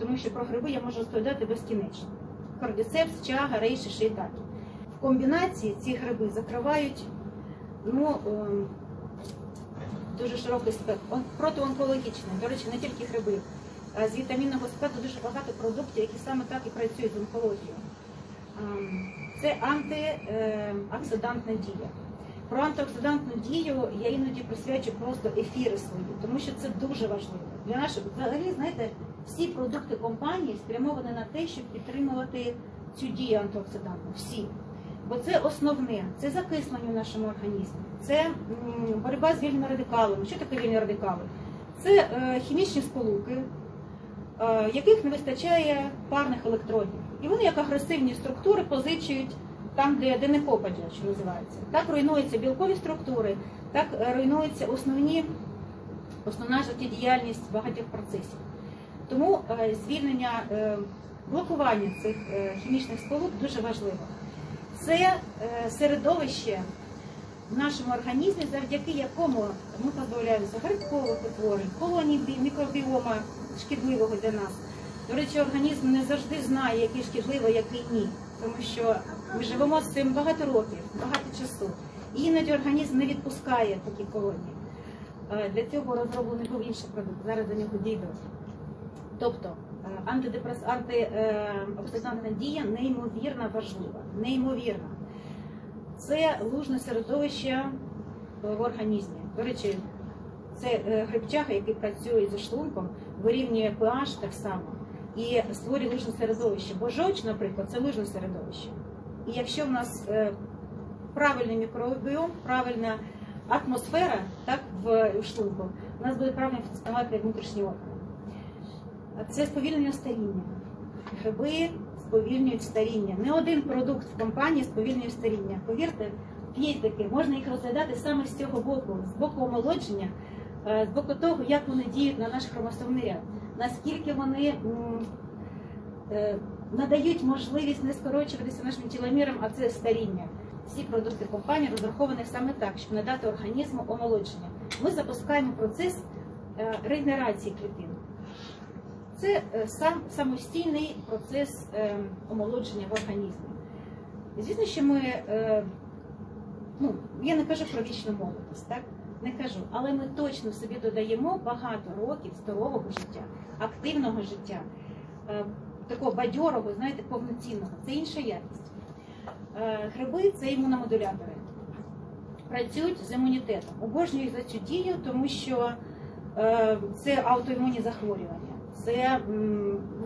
тому що про гриби я можу розповідати безкінечно. Кордіцепс, чага, рейші, шейтакі. В комбінації ці гриби закривають ну, ем, дуже широкий спектр. Он- Протионкологічний, до речі, не тільки гриби. З вітамінного спектру дуже багато продуктів, які саме так і працюють з онкологією. Ем, Це антиоксидантна дія. Про антиоксидантну дію я іноді присвячу просто ефіри свої, тому що це дуже важливо. Для наших взагалі, знаєте, всі продукти компанії спрямовані на те, щоб підтримувати цю дію антиоксидантну. Всі. Бо це основне, це закислення в нашому організмі, це боротьба з вільними радикалами. Що таке вільні радикали? Це е, хімічні сполуки, е, яких не вистачає парних електродів. І вони як агресивні структури позичують там, де, де не попадя, що називається. Так руйнуються білкові структури, так е, руйнуються основні, основна життєдіяльність багатьох процесів. Тому е, звільнення, е, блокування цих е, хімічних сполук дуже важливо. Це середовище в нашому організмі, завдяки якому ми позбавляємося грибкових утворень, колоній мікробіома шкідливого для нас. До речі, організм не завжди знає, який шкідливий, який ні. Тому що ми живемо з цим багато років, багато часу. І іноді організм не відпускає такі колонії. Для цього розроблений був інший продукт. Зараз до нього дійду. Тобто е, антидепрес... антиоксидантна дія неймовірно важлива. Неймовірно. Це лужне середовище е, в організмі. До речі, це е, грибчага, який працює зі шлунком, вирівнює pH так само і створює лужне середовище. Бо жовч, наприклад, це лужне середовище. І якщо в нас е, правильний мікробіом, правильна атмосфера так, в шлунку, у нас буде правильно функціонувати внутрішні органи. Це сповільнення старіння. Гриби сповільнюють старіння. Не один продукт в компанії сповільнює старіння. Повірте, є таке, можна їх розглядати саме з цього боку, з боку омолодження, е, з боку того, як вони діють на наш хромосомний ряд, наскільки вони е, надають можливість не скорочуватися нашим тіломіром, а це старіння. Всі продукти компанії розраховані саме так, щоб надати організму омолодження. Ми запускаємо процес е, регенерації клітин. Це е, сам самостійний процес е, омолодження в організмі. Звісно, що ми, е, ну, я не кажу про вічну молодість, так? Не кажу, але ми точно собі додаємо багато років здорового життя, активного життя, такого бадьорого, знаєте, повноцінного. Це інша якість. Гриби це імуномодулятори. Працюють з імунітетом. Обожнюю за цю дію, тому що це аутоімунні захворювання. Це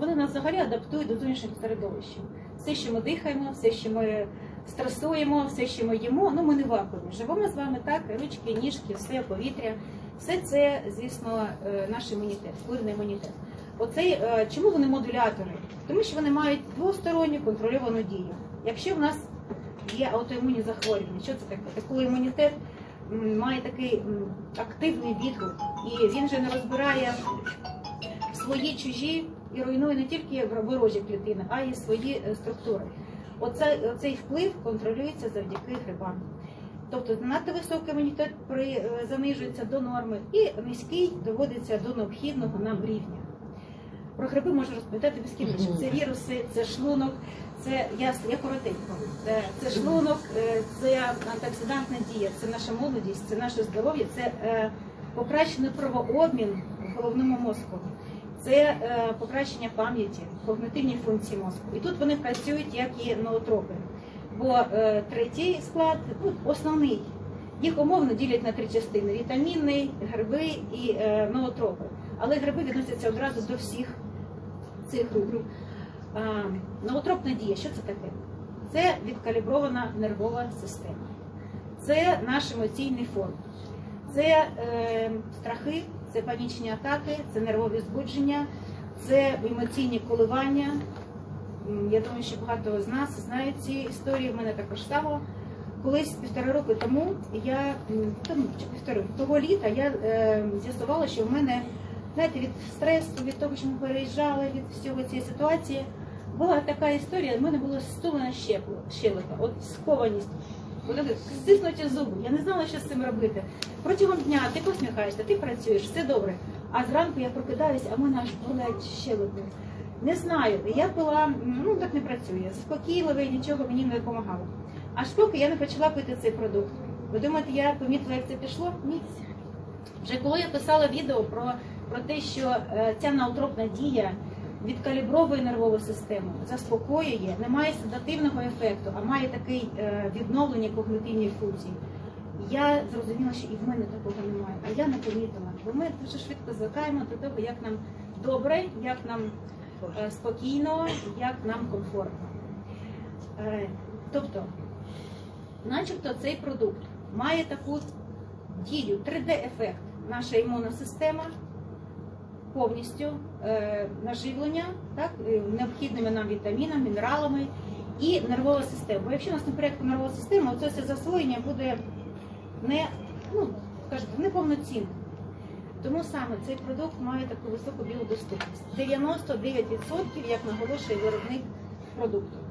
вони нас взагалі адаптують до зовнішніх середовищ. Все, що ми дихаємо, все, що ми стресуємо, все, що ми їмо, ну ми не вакуумі. Живемо з вами так, ручки, ніжки, все повітря. Все це, звісно, е, наш імунітет, впливний імунітет. Оцей, е, чому вони модулятори? Тому що вони мають двосторонню контрольовану дію. Якщо в нас є аутоімунні захворювання, що це таке? Коли імунітет має такий активний відгук, і він же не розбирає свої чужі і руйнує не тільки ворожі клітини, а й свої е, структури. Оцей, оцей вплив контролюється завдяки грибам. Тобто надто високий імунітет при, е, занижується до норми, і низький доводиться до необхідного нам рівня. Про гриби можу розповідати безкінечно. Це віруси, це шлунок, це я, я коротенько. Е, Це шлунок, е, це антиоксидантна дія, це наша молодість, це наше здоров'я, це е, покращений кровообмін в головному мозку. Це е, покращення пам'яті, когнитивні функції мозку. І тут вони працюють як і ноотропи. Бо е, третій склад, ну, основний, їх умовно ділять на три частини: вітамінний, гриби і е, ноотропи. Але гриби відносяться одразу до всіх цих груп. Ноотропна дія, що це таке? Це відкалібрована нервова система. Це наш емоційний фон. Це е, страхи, це панічні атаки, це нервові збудження, це емоційні коливання. Я думаю, що багато з нас знають ці історії. В мене також само. Колись півтора року тому я тому чи півтори того літа я е, з'ясувала, що в мене знаєте, від стресу, від того, що ми переїжджали, від всього цієї ситуації, була така історія. в мене було стулена щелепа, от скованість. Стиснуті зуби. Я не знала, що з цим робити. Протягом дня ти посміхаєшся, ти працюєш, все добре. А зранку я прокидаюся, а мене аж болять щелепи. Не знаю, я пила, ну так не працює. Заспокійливе, нічого мені не допомагало. Аж поки я не почала пити цей продукт. Ви думаєте, я помітила, як це пішло? Ні. Вже коли я писала відео про, про те, що е, ця наутропна дія відкалібровує нервову систему, заспокоює, не має седативного ефекту, а має такий е, відновлення когнитивної функції. Я зрозуміла, що і в мене такого немає, а я не помітила. Бо ми дуже швидко звикаємо до того, як нам добре, як нам е, спокійно, як нам комфортно. Е, Тобто, начебто цей продукт має таку дію, 3D-ефект. Наша імунна система повністю е, наживлення так, е, необхідними нам вітамінами, мінералами і нервова система. Бо якщо у нас не порядку нервова система, то це засвоєння буде не, ну, скажімо, неповноцінним. Тому саме цей продукт має таку високу біодоступність. 99%, як наголошує виробник продукту.